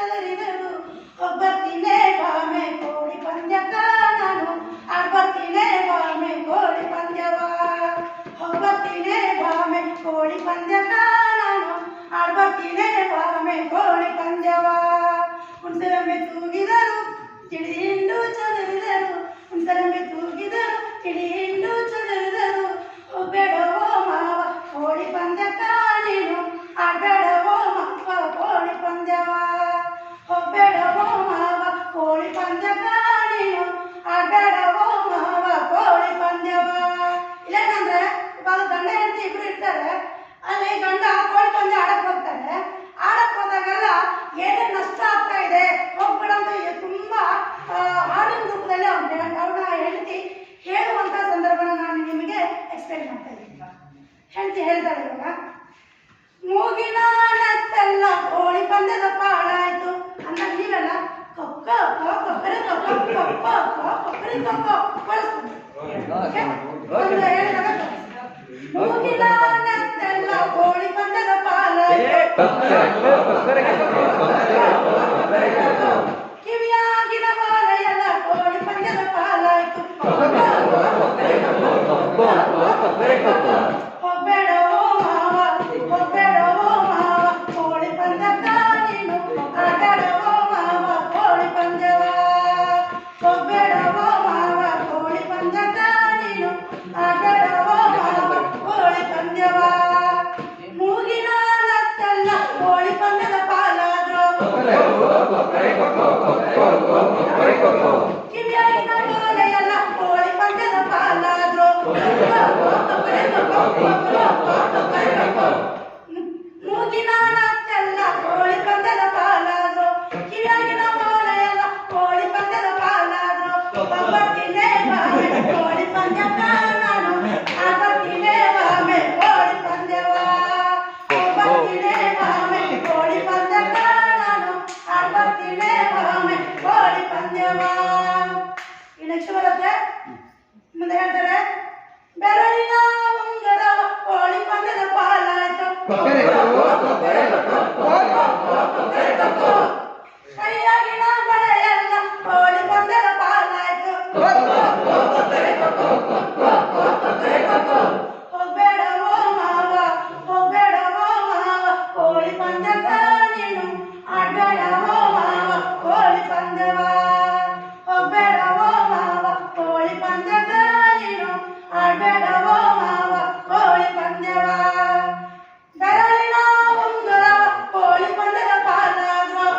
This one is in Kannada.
ಕದರಿದೆವು ಒಬ್ಬತ್ತಿನೇ ಬಾಮೆ ಕೋಡಿ ಪಂದ್ಯಕ ನಾನು ಅರ್ಬತ್ತಿನೇ ಬಾಮೆ ಅಂತ ಹೇಳ್ತಾರಲ್ವ ಮೂಗಿನ ನತ್ತಲ್ಲ ಕೋಳಿ ಬಂದದ ಪಾಳಾಯ್ತು ಅಂತ ನೀವೆಲ್ಲ ಕೊಕ್ಕ ಕೊಬ್ಬರಿ ಕೊಕ್ಕ ಕೊಪ್ಪ ಕೊಬ್ಬರಿ ಕೊಕ್ಕ ಬಳಸ್ಕೊಂಡು ಮೂಗಿನ ನತ್ತಲ್ಲ ಕೋಳಿ ಬಂದದ ಪಾಲಾಯ್ತು ಕೋಳಿ ಬಂದದ ಪಾಲಾಯ್ತು Thank you. ದೇವ. ಈ ನೆಕ್ಸ್ಟ್ ಬರುತ್ತೆ. ಮುಂದೆ ಹೇಳ್ತಾರೆ ಬೆರಳಿನ ಉಂಗರ ಕೋಳಿ ಬಂದದ ಪಾಲಾಯ್ತು ಕೈಯಾಗಿನ ಬಳೆಯಲ್ಲ ಕೋಳಿ ಬಂದದ ಪಾಲಾಯ್ತು ಹೋಗ್ಬೇಡವೋ ಮಾವ ಹೋಗ್ಬೇಡವೋ ಮಾವ ಕೋಳಿ ಬಂದದ ನೀನು ಆಡಬೇಡವೋ ಮಾವ ಕೋಳಿ ಬಂದವ